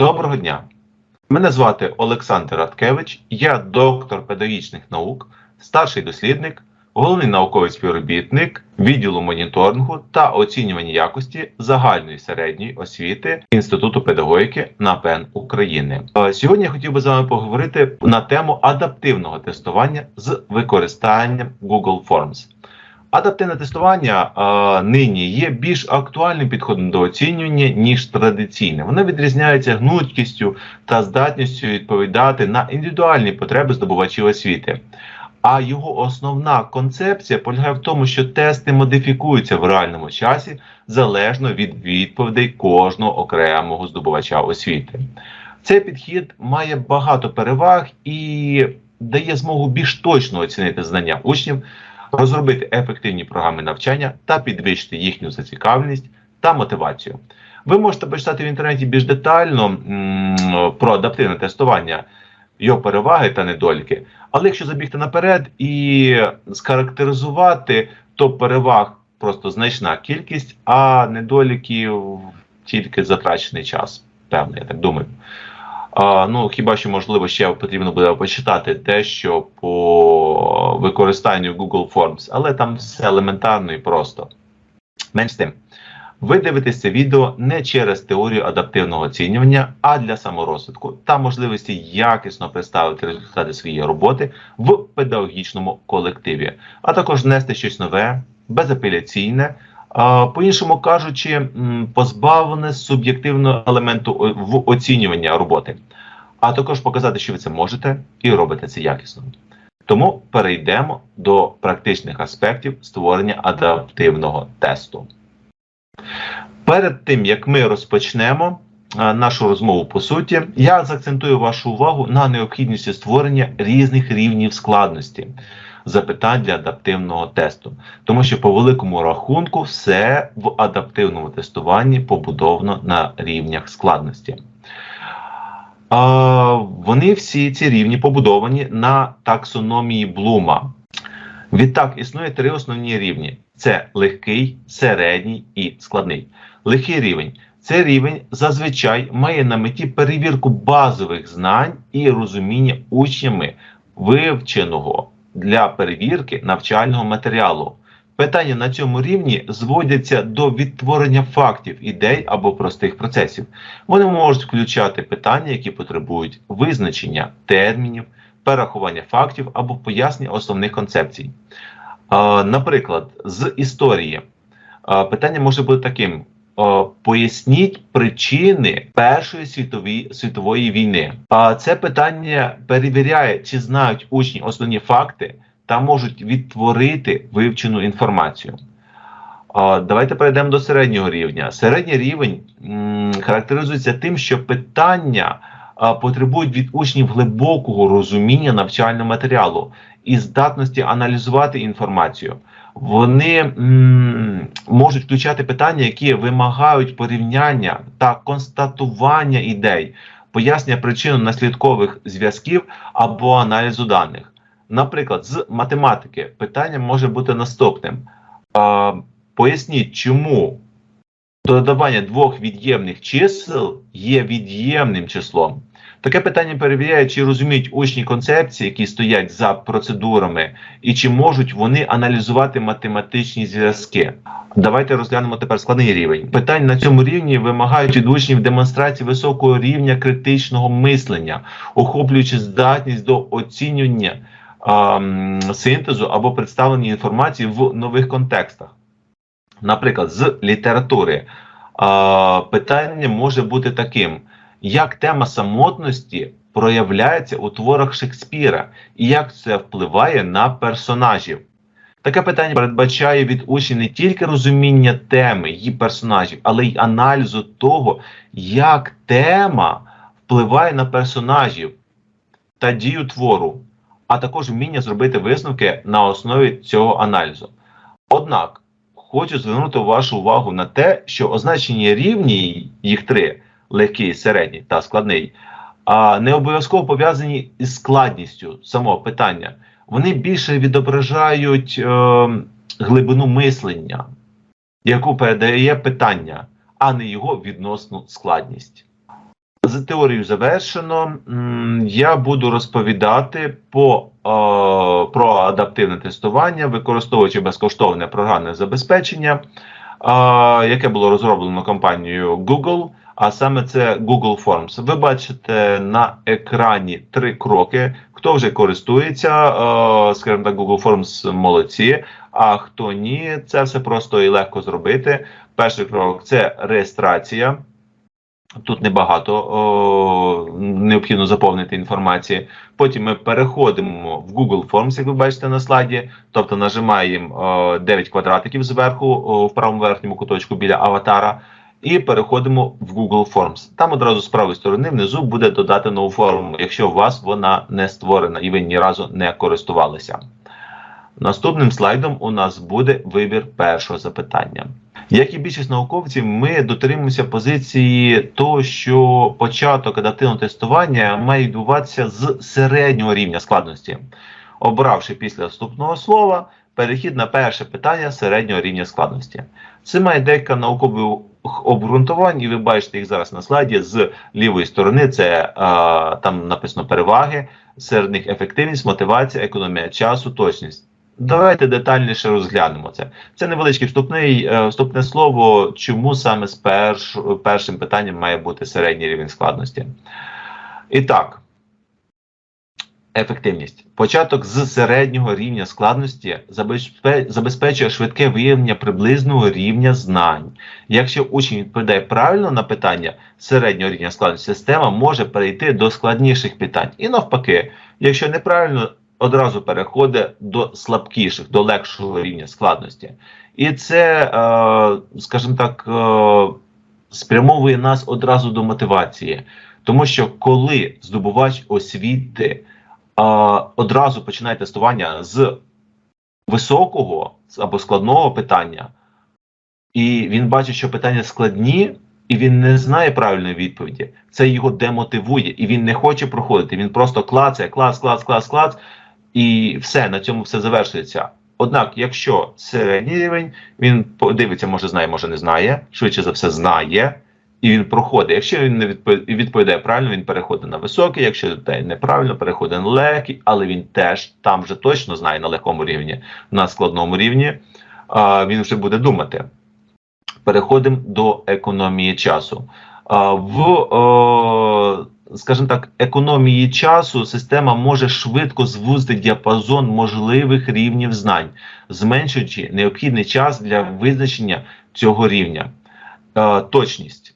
Доброго дня! Мене звати Олександр Радкевич, я доктор педагогічних наук, старший дослідник, головний науковий співробітник відділу моніторингу та оцінювання якості загальної середньої освіти Інституту педагогіки НАПЕН України. Е, Сьогодні я хотів би з вами поговорити на тему адаптивного тестування з використанням Google Forms. Адаптивне тестування е, нині є більш актуальним підходом до оцінювання ніж традиційне. Воно відрізняється гнуткістю та здатністю відповідати на індивідуальні потреби здобувачів освіти. А його основна концепція полягає в тому, що тести модифікуються в реальному часі залежно від відповідей кожного окремого здобувача освіти. Цей підхід має багато переваг і дає змогу більш точно оцінити знання учнів розробити ефективні програми навчання та підвищити їхню зацікавленість та мотивацію. Ви можете почитати в інтернеті більш детально м, про адаптивне тестування, його переваги та недоліки. Але якщо забігти наперед і схарактеризувати, то переваг просто значна кількість, а недоліків тільки затрачений час. Певно, я так думаю. А, ну, хіба що можливо ще потрібно буде почитати дещо по використанню Google Forms, але там все елементарно і просто. Менш тим, ви дивитесь це відео не через теорію адаптивного оцінювання, а для саморозвитку та можливості якісно представити результати своєї роботи в педагогічному колективі, а також внести щось нове, безапеляційне. А, По-іншому кажучи, позбавлене суб'єктивного елементу в оцінювання роботи, а також показати, що ви це можете і робите це якісно. Тому перейдемо до практичних аспектів створення адаптивного тесту. Перед тим як ми розпочнемо нашу розмову по суті, я заакцентую вашу увагу на необхідності створення різних рівнів складності запитань для адаптивного тесту, тому що по великому рахунку все в адаптивному тестуванні побудовано на рівнях складності. А, вони всі ці рівні побудовані на таксономії Блума. Відтак існує три основні рівні: це легкий, середній і складний. Легкий рівень це рівень зазвичай має на меті перевірку базових знань і розуміння учнями вивченого для перевірки навчального матеріалу. Питання на цьому рівні зводяться до відтворення фактів, ідей або простих процесів. Вони можуть включати питання, які потребують визначення термінів, перерахування фактів або пояснення основних концепцій. Наприклад, з історії питання може бути таким: Е, поясніть причини Першої світової, світової війни. А це питання перевіряє, чи знають учні основні факти та можуть відтворити вивчену інформацію. А, Давайте перейдемо до середнього рівня. Середній рівень характеризується тим, що питання потребують від учнів глибокого розуміння навчального матеріалу і здатності аналізувати інформацію. Вони м, можуть включати питання, які вимагають порівняння та констатування ідей, пояснення причинно-наслідкових зв'язків або аналізу даних. Наприклад, з математики питання може бути наступним. А, Поясніть, чому додавання двох від'ємних чисел є від'ємним числом. Таке питання перевіряє, чи розуміють учні концепції, які стоять за процедурами, і чи можуть вони аналізувати математичні зв'язки. Давайте розглянемо тепер складний рівень. Питання на цьому рівні вимагають від учнів демонстрації високого рівня критичного мислення, охоплюючи здатність до оцінювання ем, синтезу або представлення інформації в нових контекстах. Наприклад, з літератури е, питання може бути таким: як тема самотності проявляється у творах Шекспіра, і як це впливає на персонажів? Таке питання передбачає від учнів не тільки розуміння теми її персонажів, але й аналізу того, як тема впливає на персонажів та дію твору, а також вміння зробити висновки на основі цього аналізу. Однак хочу звернути вашу увагу на те, що означені рівні, їх три легкий, середній та складний, а не обов'язково пов'язані із складністю самого питання. Вони більше відображають е, глибину мислення, яку передає питання, а не його відносну складність. з теорією завершено. Я буду розповідати по, е, про адаптивне тестування, використовуючи безкоштовне програмне забезпечення, е, яке було розроблено компанією Google. А саме це Google Forms. Ви бачите на екрані три кроки. Хто вже користується, е, скажімо так, Google Forms молодці. А хто ні, це все просто і легко зробити. Перший крок це реєстрація. Тут небагато о, необхідно заповнити інформації. Потім ми переходимо в Google Forms, як ви бачите на слайді. Тобто нажимаємо о, 9 квадратиків зверху о, в правому верхньому куточку біля аватара. І переходимо в Google Forms. Там одразу з правої сторони внизу буде додати нову форму, якщо у вас вона не створена і ви ні разу не користувалися. Наступним слайдом у нас буде вибір першого запитання. Як і більшість науковців, ми дотримуємося позиції того, що початок адаптивного тестування має відбуватися з середнього рівня складності, обравши після вступного слова перехід на перше питання середнього рівня складності. Це має декілька наукових обґрунтувань, і ви бачите їх зараз на слайді з лівої сторони. Це е, там написано переваги, серед них ефективність, мотивація, економія часу, точність. Давайте детальніше розглянемо це. Це невеличке вступний, е, вступне слово, чому саме з перш, першим питанням має бути середній рівень складності. І так, ефективність. Початок з середнього рівня складності забезпечує швидке виявлення приблизного рівня знань. Якщо учень відповідає правильно на питання середнього рівня складності, система може перейти до складніших питань. І навпаки, якщо неправильно, одразу переходить до слабкіших, до легшого рівня складності. І це, е, скажімо так, е, спрямовує нас одразу до мотивації. Тому що коли здобувач освіти одразу починає тестування з високого або складного питання, і він бачить, що питання складні, і він не знає правильної відповіді, це його демотивує, і він не хоче проходити. Він просто клацає, клац, клац, клац, клац, і все на цьому все завершується. Однак, якщо середній рівень, він подивиться, може знає, може не знає, швидше за все знає, і він проходить. Якщо він не відпо- відповідає правильно, він переходить на високий, якщо відповідає неправильно, переходить на легкий, але він теж там вже точно знає на легкому рівні, на складному рівні, а, він вже буде думати. Переходимо до економії часу. А, В, скажімо так, економії часу система може швидко звузити діапазон можливих рівнів знань, зменшуючи необхідний час для визначення цього рівня. Точність.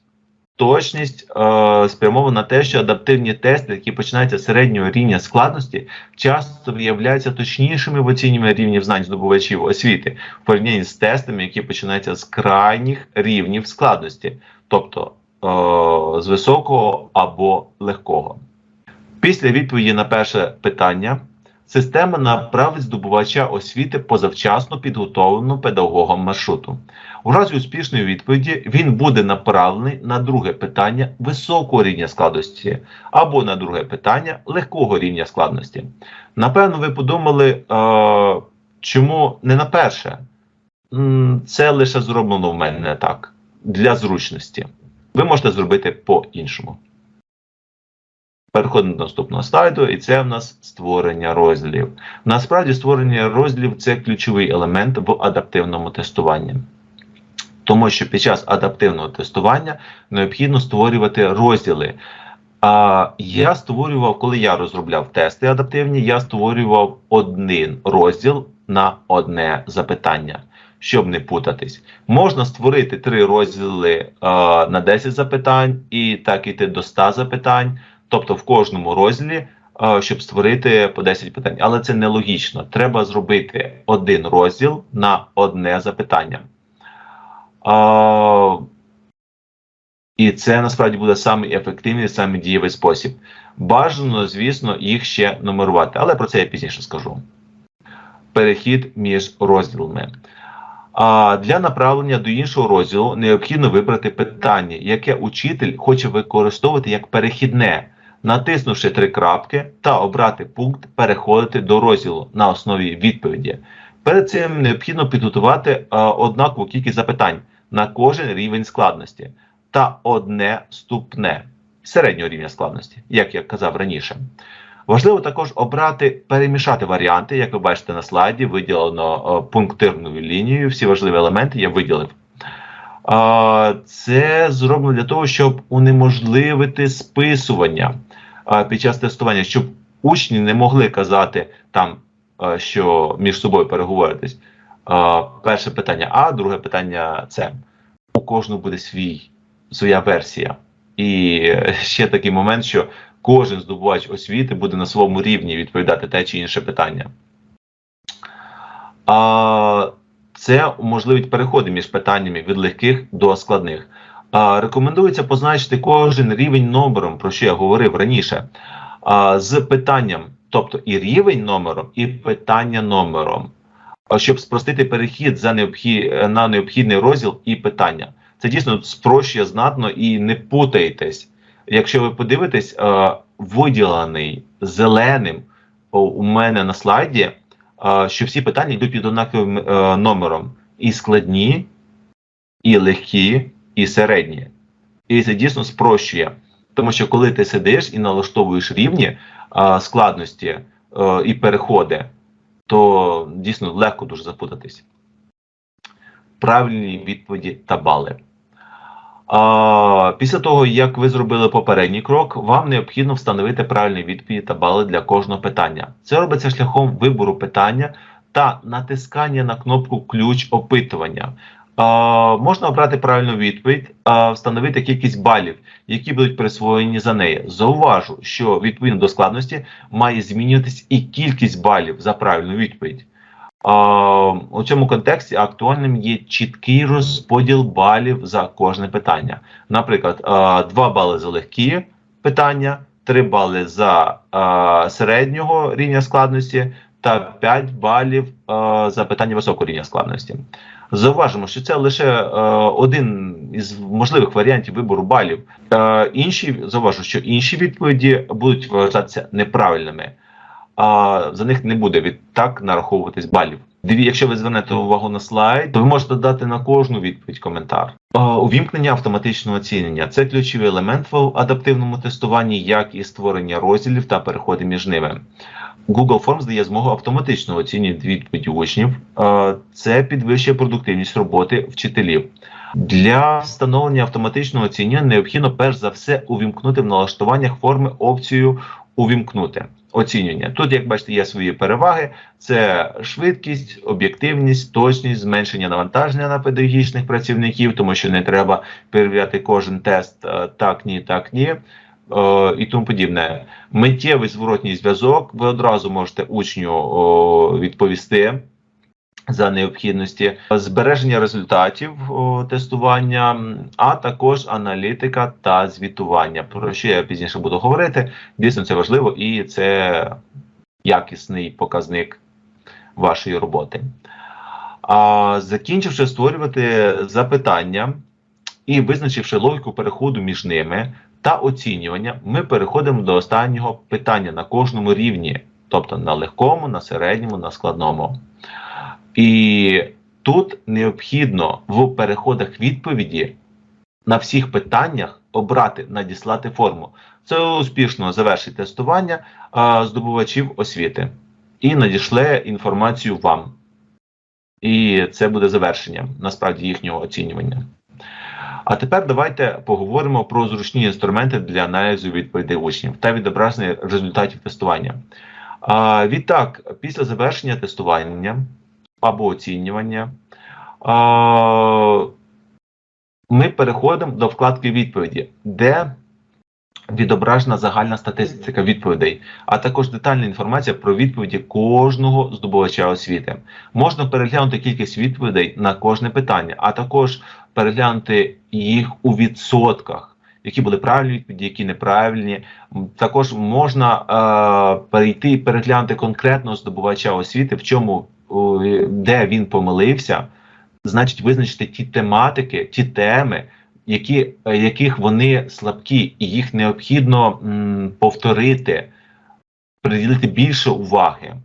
Точність е, спрямована на те, що адаптивні тести, які починаються з середнього рівня складності, часто виявляються точнішими в оцінюванні рівнів знань здобувачів освіти в порівнянні з тестами, які починаються з крайніх рівнів складності, тобто е, з високого або легкого. Після відповіді на перше питання система направить здобувача освіти по завчасно підготовленому педагогом маршруту. У разі успішної відповіді він буде направлений на друге питання високого рівня складності або на друге питання легкого рівня складності. Напевно, ви подумали, е, чому не на перше? Це лише зроблено в мене так для зручності. Ви можете зробити по-іншому. Переходимо до наступного слайду, і це в нас створення розділів. Насправді, створення розділів це ключовий елемент в адаптивному тестуванні. Тому що під час адаптивного тестування необхідно створювати розділи. А я створював, коли я розробляв тести адаптивні, я створював один розділ на одне запитання, щоб не путатись. Можна створити три розділи а, на 10 запитань і так іти до 100 запитань, тобто в кожному розділі, щоб створити по 10 питань. Але це нелогічно. Треба зробити один розділ на одне запитання. І це насправді буде самий ефективний, самий дієвий спосіб. Бажано, звісно, їх ще нумерувати, але про це я пізніше скажу. Перехід між розділами. А для направлення до іншого розділу необхідно вибрати питання, яке учитель хоче використовувати як перехідне, натиснувши три крапки та обрати пункт Переходити до розділу на основі відповіді. Перед цим необхідно підготувати а, однакову кількість запитань на кожен рівень складності та одне вступне. середнього рівня складності, як я казав раніше. Важливо також обрати, перемішати варіанти, як ви бачите на слайді, виділено е, пунктирною лінією. Всі важливі елементи я виділив. Е, Це зроблено для того, щоб унеможливити списування е, під час тестування, щоб учні не могли казати там, е, що між собою переговоритись. Е, Перше питання А, друге питання С. У кожного буде свій, своя версія. І ще такий момент, що кожен здобувач освіти буде на своєму рівні відповідати те чи інше питання. Це уможливить переходи між питаннями від легких до складних. Рекомендується позначити кожен рівень номером, про що я говорив раніше, з питанням, тобто і рівень номером, і питання номером, щоб спростити перехід за необхід, на необхідний розділ і питання. Це дійсно спрощує знатно і не путаєтесь. Якщо ви подивитесь, виділений зеленим у мене на слайді, що всі питання йдуть під однаковим е, номером: і складні, і легкі, і середні. І це дійсно спрощує. Тому що коли ти сидиш і налаштовуєш рівні е, складності е, і переходи, то дійсно легко дуже запутатись. Правильні відповіді та бали. А, після того, як ви зробили попередній крок, вам необхідно встановити правильні відповіді та бали для кожного питання. Це робиться шляхом вибору питання та натискання на кнопку Ключ опитування. Можна обрати правильну відповідь, встановити кількість балів, які будуть присвоєні за неї. Зауважу, що відповідно до складності має змінюватись і кількість балів за правильну відповідь. У цьому контексті актуальним є чіткий розподіл балів за кожне питання. Наприклад, 2 бали за легкі питання, 3 бали за середнього рівня складності та 5 балів за питання високого рівня складності. Зауважимо, що це лише е, один із можливих варіантів вибору балів. Е, інші зауважу, що інші відповіді будуть вважатися неправильними а за них не буде відтак нараховуватись балів. Диві, якщо ви звернете увагу на слайд, то ви можете дати на кожну відповідь коментар. Увімкнення автоматичного оцінення це ключовий елемент в адаптивному тестуванні, як і створення розділів та переходи між ними. Google Forms дає змогу автоматично оцінювати відповіді учнів. Це підвищує продуктивність роботи вчителів. Для встановлення автоматичного оцінювання необхідно перш за все увімкнути в налаштуваннях форми опцію увімкнути оцінювання. Тут, як бачите, є свої переваги: це швидкість, об'єктивність, точність, зменшення навантаження на педагогічних працівників, тому що не треба перевіряти кожен тест е, так, ні, так, ні. е, І тому подібне. Миттєвий зворотній зв'язок. Ви одразу можете учню відповісти за необхідності збереження результатів тестування, а також аналітика та звітування. Про що я пізніше буду говорити. Дійсно, це важливо і це якісний показник вашої роботи. А закінчивши створювати запитання і визначивши логіку переходу між ними та оцінювання, ми переходимо до останнього питання на кожному рівні, тобто на легкому, на середньому, на складному. І тут необхідно в переходах відповіді на всіх питаннях обрати надіслати форму. Це успішно завершить тестування а, здобувачів освіти і надішле інформацію вам. І це буде завершенням насправді їхнього оцінювання. А тепер давайте поговоримо про зручні інструменти для аналізу відповідей учнів та відображення результатів тестування. А, відтак, після завершення тестування або оцінювання, ми переходимо до вкладки відповіді, де відображена загальна статистика відповідей, а також детальна інформація про відповіді кожного здобувача освіти. Можна переглянути кількість відповідей на кожне питання, а також переглянути їх у відсотках, які були правильні відповіді, які неправильні. Також можна е, перейти і переглянути конкретно здобувача освіти, в чому де він помилився, значить визначити ті тематики, ті теми, які, яких вони слабкі, і їх необхідно повторити, приділити більше уваги.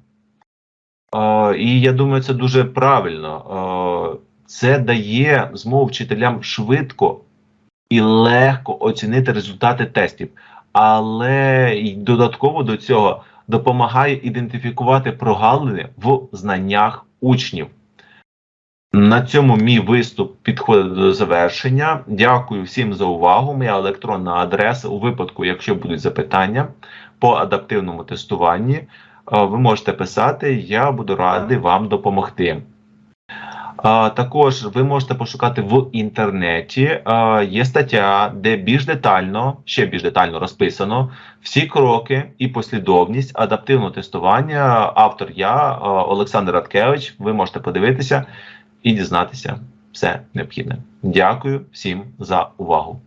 Е, і я думаю, це дуже правильно. Е, це дає змогу вчителям швидко і легко оцінити результати тестів, але й додатково до цього допомагає ідентифікувати прогалини в знаннях учнів. На цьому мій виступ підходить до завершення. Дякую всім за увагу. Моя електронна адреса у випадку, якщо будуть запитання по адаптивному тестуванні, е, ви можете писати, я буду радий вам допомогти. Також ви можете пошукати в інтернеті. Є стаття, де більш детально, ще більш детально розписано всі кроки і послідовність адаптивного тестування. Автор я, Олександр Раткевич. Ви можете подивитися і дізнатися все необхідне. Дякую всім за увагу.